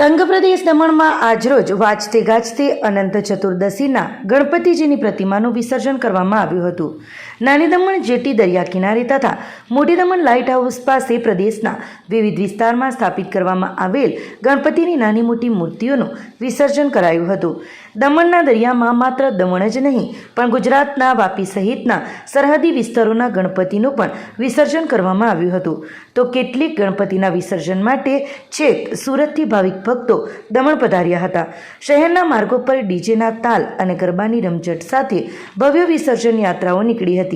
સંઘ પ્રદેશ દમણમાં આજરોજ વાજતે ગાજતે અનંત ચતુર્દશીના ગણપતિજીની પ્રતિમાનું વિસર્જન કરવામાં આવ્યું હતું. નાની દમણ જેટી દરિયા કિનારે તથા મોટી દમણ લાઇટ હાઉસ પાસે પ્રદેશના વિવિધ વિસ્તારમાં સ્થાપિત કરવામાં આવેલ ગણપતિની નાની મોટી મૂર્તિઓનું વિસર્જન કરાયું હતું. દમણના દરિયામાં માત્ર દમણ જ નહીં, પણ ગુજરાતના વાપી સહિતના સરહદી વિસ્તારોના ગણપતિનું પણ વિસર્જન કરવામાં આવ્યું હતું. તો કેટલીક ગણપતિના વિસર્જન માટે છેક સુરતથી ભાવિક ભક્તો દમણ પધાર્યા હતા. શહેરના માર્ગો પર ડીજેના તાલ અને ગરબાની રમઝટ સાથે ભવ્ય વિસર્જન યાત્રાઓ નીકળી હતી.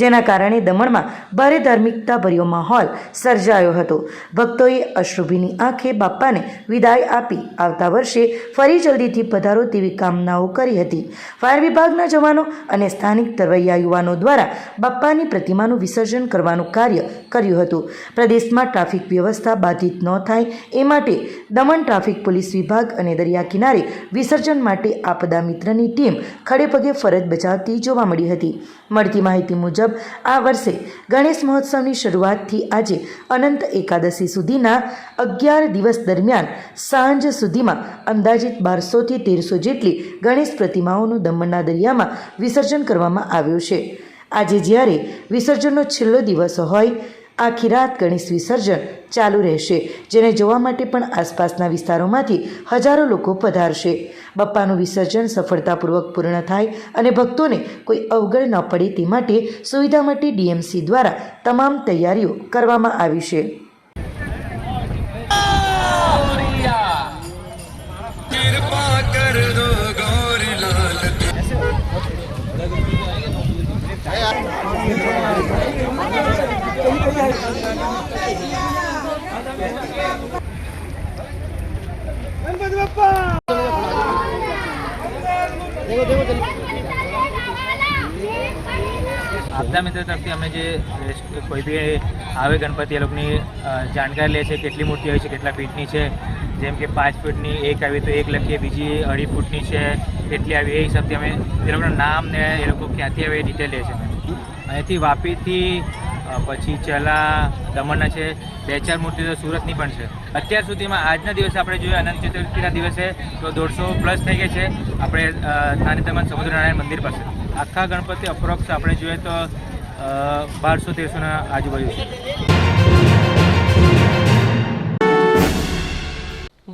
જેના કારણે દમણમાં ભારે ધાર્મિકતાભર્યો માહોલ સર્જાયો હતો. ભક્તોએ અશ્રુભીની આંખે બાપ્પાને વિદાય આપી આવતા વર્ષે ફરી જલ્દીથી પધારો તેવી કામનાઓ કરી હતી. ફાયર વિભાગના જવાનો અને સ્થાનિક તરવૈયા યુવાનો દ્વારા બાપ્પાની પ્રતિમાનું વિસર્જન કરવાનું કાર્ય કર્યું હતું. પ્રદેશમાં ટ્રાફિક વ્યવસ્થા બાધિત ન થાય એ માટે દમણ ટ્રાફિક પોલીસ વિભાગ અને દરિયા કિનારે વિસર્જન માટે આપદા મિત્રની ટીમ ખડેપગે ફરજ બજાવતી જોવા મળી હતી. મળતી માહિતી મુજબ, આ વર્ષે ગણેશ મહોત્સવની શરૂઆતથી આજે અનંત એકાદશી સુધીના અગિયાર દિવસ દરમિયાન સાંજ સુધીમાં અંદાજિત બારસોથી તેરસો જેટલી ગણેશ પ્રતિમાઓનું દમણના દરિયામાં વિસર્જન કરવામાં આવ્યું છે. આજે જ્યારે વિસર્જનનો છેલ્લો દિવસ હોય આખી રાત ગણેશ વિસર્જન ચાલુ રહેશે, જેને જોવા માટે પણ આસપાસના વિસ્તારોમાંથી હજારો લોકો પધારશે. બપ્પાનું વિસર્જન સફળતાપૂર્વક પૂર્ણ થાય અને ભક્તોને કોઈ અવગણ ન પડે તે માટે સુવિધા માટે ડીએમસી દ્વારા તમામ તૈયારીઓ કરવામાં આવી છે. આપદા મિત્ર તરફથી અમે જે કોઈ બી આવે ગણપતિ, એ લોકોની જાણકારી લે છે, કેટલી મૂર્તિ હોય છે, કેટલા ફીટની છે, જેમ કે પાંચ ફૂટની એક આવી તો એક લખીએ, બીજી અઢી ફૂટની છે, કેટલી આવી, એ હિસાબથી અમે એ લોકોનું નામ ને એ લોકો ક્યાંથી આવે એ ડિટેલ લે છે. અહીંથી વાપીથી પછી ચલા દમણના છે, બે ચાર મૂર્તિ તો સુરતની પણ છે. અત્યાર સુધીમાં આજના દિવસે આપણે જોઈએ અનંત ચતુર્થીના દિવસે તો દોઢસો પ્લસ થઈ ગઈ છે. આપણે દમણ સમુદ્રનારાયણ મંદિર પાસે. આખા ગણપતિ અપ્રોક્સ આપણે જોઈએ તો બારસો તેરસોના આજુબાજુ છે.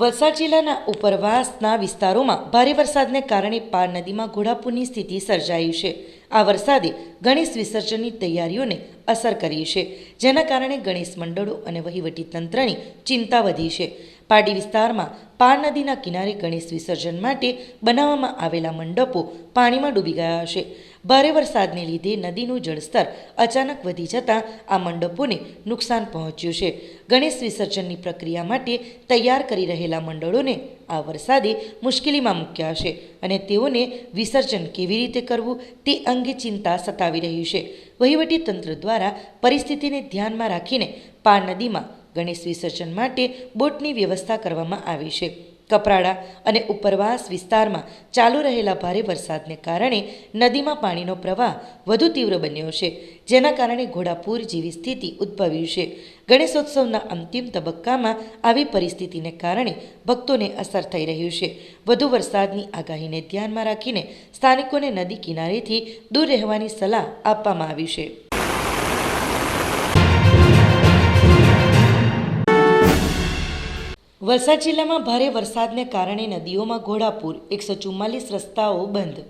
વલસાડ જિલ્લાના ઉપરવાસના વિસ્તારોમાં ભારે વરસાદને કારણે પાર નદીમાં ઘોડાપૂરની સ્થિતિ સર્જાઈ છે. આ વરસાદે ગણેશ વિસર્જનની તૈયારીઓને અસર કરી છે, જેના કારણે ગણેશ મંડળો અને વહીવટી તંત્રની ચિંતા વધી છે. પાડી વિસ્તારમાં પાર નદીના કિનારે ગણેશ વિસર્જન માટે બનાવવામાં આવેલા મંડપો પાણીમાં ડૂબી ગયા છે. ભારે વરસાદને લીધે નદીનું જળસ્તર અચાનક વધી જતાં આ મંડપોને નુકસાન પહોંચ્યું છે. ગણેશ વિસર્જનની પ્રક્રિયા માટે તૈયાર કરી રહેલા મંડળોને આ વરસાદે મુશ્કેલીમાં મૂક્યા છે અને તેઓને વિસર્જન કેવી રીતે કરવું તે અંગે ચિંતા સતાવી રહી છે. વહીવટી તંત્ર દ્વારા પરિસ્થિતિને ધ્યાનમાં રાખીને પાર નદીમાં ગણેશ વિસર્જન માટે બોટની વ્યવસ્થા કરવામાં આવી છે. કપરાડા અને ઉપરવાસ વિસ્તારમાં ચાલુ રહેલા ભારે વરસાદને કારણે નદીમાં પાણીનો પ્રવાહ વધુ તીવ્ર બન્યો છે, જેના કારણે ઘોડાપૂર જેવી સ્થિતિ ઉદ્ભવ્યું છે. ગણેશોત્સવના અંતિમ તબક્કામાં આવી પરિસ્થિતિને કારણે ભક્તોને અસર થઈ રહ્યું છે. વધુ વરસાદની આગાહીને ધ્યાનમાં રાખીને સ્થાનિકોને નદી કિનારેથી દૂર રહેવાની સલાહ આપવામાં આવી છે. વલસાડ જિલ્લામાં ભારે વરસાદને કારણે નદીઓમાં ઘોડાપૂર, એકસો ચુમ્માલીસ રસ્તાઓ બંધ.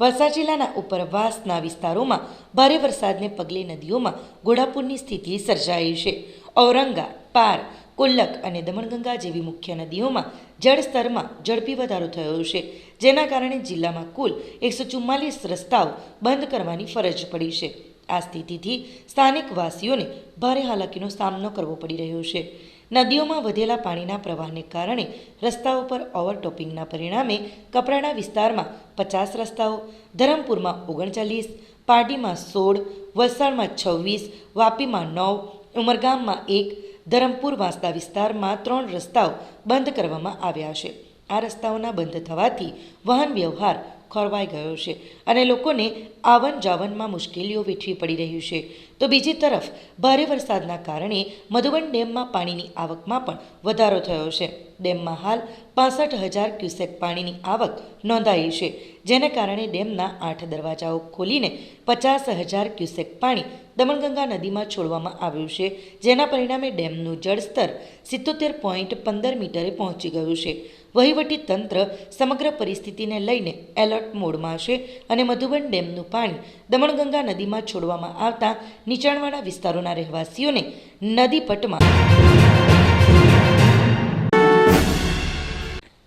વલસાડ જિલ્લાના ઉપરવાસના વિસ્તારોમાં ભારે વરસાદને પગલે નદીઓમાં ઘોડાપૂરની સ્થિતિ સર્જાઈ છે. ઔરંગા, પાર, કુલ્લક અને દમણગંગા જેવી મુખ્ય નદીઓમાં જળસ્તરમાં ઝડપી વધારો થયો છે, જેના કારણે જિલ્લામાં કુલ એકસો ચુમ્માલીસ રસ્તાઓ બંધ કરવાની ફરજ પડી છે. આ સ્થિતિથી સ્થાનિક વાસીઓને ભારે હાલાકીનો સામનો કરવો પડી રહ્યો છે. નદીઓમાં વધેલા પાણીના પ્રવાહને કારણે રસ્તાઓ પર ઓવરટોપિંગના પરિણામે કપરાડા વિસ્તારમાં પચાસ રસ્તાઓ, ધરમપુરમાં ઓગણચાલીસ, પારડીમાં સોળ, વલસાડમાં છવ્વીસ, વાપીમાં નવ, ઉમરગામમાં એક ધરમપુર વાંસદા વિસ્તારમાં ત્રણ રસ્તાઓ બંધ કરવામાં આવ્યા છે. આ રસ્તાઓના બંધ થવાથી વાહન વ્યવહાર ખોરવાઈ ગયો છે અને લોકોને આવન જાવનમાં મુશ્કેલીઓ વેઠવી પડી રહ્યું છે. તો બીજી તરફ, ભારે વરસાદના કારણે મધુબન ડેમમાં પાણીની આવકમાં પણ વધારો થયો છે. ડેમમાં હાલ પાસઠ હજાર ક્યુસેક પાણીની આવક નોંધાઈ છે. જેને કારણે ડેમના આઠ દરવાજાઓ ખોલીને પચાસ હજાર ક્યુસેક પાણી દમણગંગા નદીમાં છોડવામાં આવ્યું છે, જેના પરિણામે ડેમનું જળસ્તર સિત્તોતેર પોઈન્ટ પંદર મીટરે પહોંચી ગયું છે. વહીવટી તંત્ર સમગ્ર પરિસ્થિતિને લઈને એલર્ટ મોડમાં છે અને મધુબન ડેમનું પાણી દમણગંગા નદીમાં છોડવામાં આવતા નીચાણવાળા વિસ્તારોના રહેવાસીઓને નદી પટમાં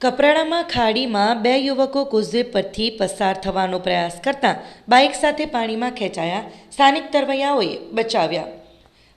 કપરાડામાં ખાડીમાં બે યુવકો કોઝવે પરથી પસાર થવાનો પ્રયાસ કરતા બાઇક સાથે પાણીમાં ખેંચાયા. સ્થાનિક તરવૈયાઓએ બચાવ્યા.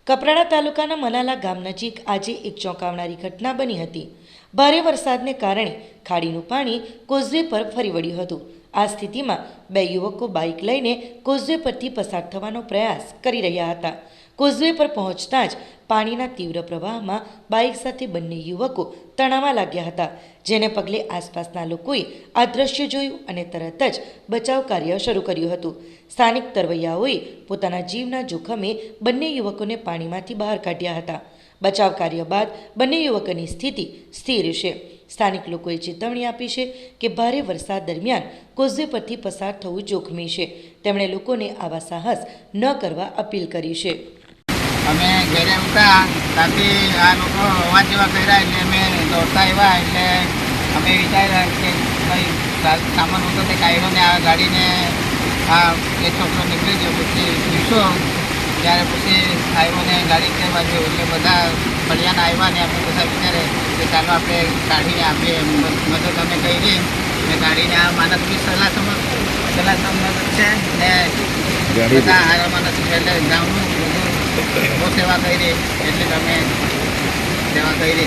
કપરાડા તાલુકાના મલાલા ગામ નજીક આજે એક ચોંકાવનારી ઘટના બની હતી. ભારે વરસાદને કારણે ખાડીનું પાણી કોઝવે પર ફરી વળ્યું હતું. આ સ્થિતિમાં બે યુવકો બાઇક લઈને કોઝવે પરથી પસાર થવાનો પ્રયાસ કરી રહ્યા હતા. કોઝવે પર પહોંચતા જ પાણીના તીવ્ર પ્રવાહમાં બાઇક સાથે બંને યુવકો તણાવા લાગ્યા હતા, જેને પગલે આસપાસના લોકોએ આ દ્રશ્ય જોયું અને તરત જ બચાવ કાર્ય શરૂ કર્યું હતું. સ્થાનિક તરવૈયાઓએ પોતાના જીવના જોખમે બંને યુવકોને પાણીમાંથી બહાર કાઢ્યા હતા. બચાવ કાર્ય બાદ બંને યુવકોની સ્થિતિ સ્થિર છે. સ્થાનિક લોકોએ ચેતવણી આપી છે કે ભારે વરસાદ દરમિયાન કોઝવે પરથી પસાર થવું જોખમી છે. તેમણે લોકોને આવા સાહસ ન કરવા અપીલ કરી છે. અમે ઘરે ઉતા ત્યાંથી આ લોકો અવાજ જેવા કર્યા એટલે અમે દોડતા આવ્યા એટલે અમે વિચાર્યા કે ભાઈ સામાન હતો તે કાઢ્યો ને આ ગાડીને આ એ છોકરો નીકળી ગયો. પછી પૂછો ત્યારે પછી આવ્યો ને ગાડી કહેવા બાજુ એટલે બધા ફળિયાને આવ્યા ને આપણે બધા વિચારે કે ચાલો આપણે કાઢીને આપીએ. મદદ અમે કરી ને કાઢીને આ માણસ બી સલાહ સમજ સલાહ સમજ છે ને બધા આ માણસ છે એટલે ગામનું સેવા કરી એટલે તમે સેવા કરી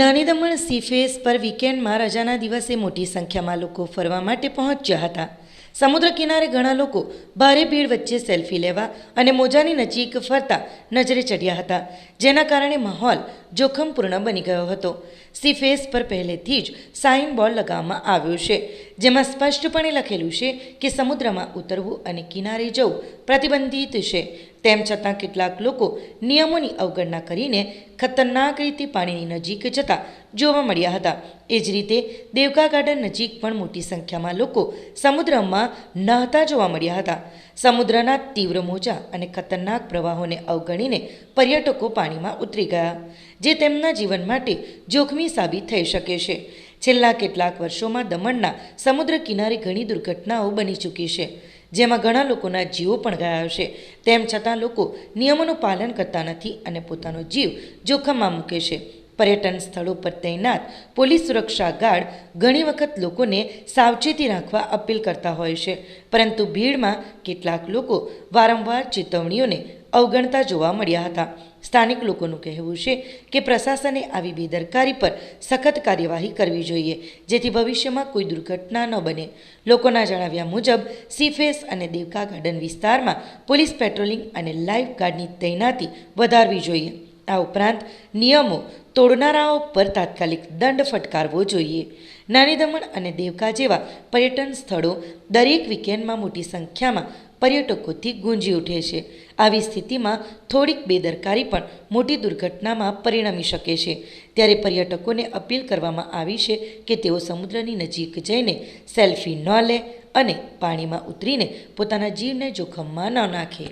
નાની દમણ સીફેસ પર વીકેન્ડમાં રજાના દિવસે મોટી સંખ્યામાં લોકો ફરવા માટે પહોંચ્યા હતા. સમુદ્ર કિનારે ઘણા લોકો ભારે ભીડ વચ્ચે સેલ્ફી લેવા અને મોજાની નજીક ફરતા નજરે ચડ્યા હતા, જેના કારણે માહોલ જોખમપૂર્ણ બની ગયો હતો. સી ફેસ પર પહેલેથી જ સાઇન બોર્ડ લગાવવામાં આવ્યો છે, જેમાં સ્પષ્ટપણે લખેલું છે કે સમુદ્રમાં ઉતરવું અને કિનારે જવું પ્રતિબંધિત છે. તેમ છતાં કેટલાક લોકો નિયમોની અવગણના કરીને ખતરનાક રીતે પાણીની નજીક જતા જોવા મળ્યા હતા. એ જ રીતે દેવકા ગાર્ડન નજીક પણ મોટી સંખ્યામાં લોકો સમુદ્રમાં નહાતા જોવા મળ્યા હતા. સમુદ્રના તીવ્ર મોજા અને ખતરનાક પ્રવાહોને અવગણીને પર્યટકો પાણીમાં ઉતરી ગયા, જે તેમના જીવન માટે જોખમી સાબિત થઈ શકે છે. છેલ્લા કેટલાક વર્ષોમાં દમણના સમુદ્ર કિનારે ઘણી દુર્ઘટનાઓ બની ચૂકી છે. જેમાં ઘણા લોકોના જીવો પણ ગયા છે તેમ છતાં લોકો નિયમોનું પાલન કરતા નથી અને પોતાનો જીવ જોખમમાં મૂકે છે. પર્યટન સ્થળો પર તૈનાત પોલીસ સુરક્ષા ગાર્ડ ઘણી વખત લોકોને સાવચેતી રાખવા અપીલ કરતા હોય છે. પરંતુ ભીડમાં કેટલાક લોકો વારંવાર ચેતવણીઓને અવગણતા જોવા મળ્યા હતા. સ્થાનિક લોકોનું કહેવું છે કે પ્રશાસને આવી બેદરકારી પર સખત કાર્યવાહી કરવી જોઈએ, જેથી ભવિષ્યમાં કોઈ દુર્ઘટના ન બને. લોકોના જણાવ્યા મુજબ, સીફેસ અને દેવકા ગાર્ડન વિસ્તારમાં પોલીસ પેટ્રોલિંગ અને લાઇફ ગાર્ડની તૈનાતી વધારવી જોઈએ. આ ઉપરાંત, નિયમો તોડનારાઓ પર તાત્કાલિક દંડ ફટકારવો જોઈએ. નાની દમણ અને દેવકા જેવા પર્યટન સ્થળો દરેક વીકેન્ડમાં મોટી સંખ્યામાં પર્યટકોથી ગુંજી ઉઠે છે. આવી સ્થિતિમાં થોડીક બેદરકારી પણ મોટી દુર્ઘટનામાં પરિણમી શકે છે. ત્યારે પર્યટકોને અપીલ કરવામાં આવી છે કે તેઓ સમુદ્રની નજીક જઈને સેલ્ફી ન લે અને પાણીમાં ઉતરીને પોતાના જીવને જોખમમાં ન નાખે.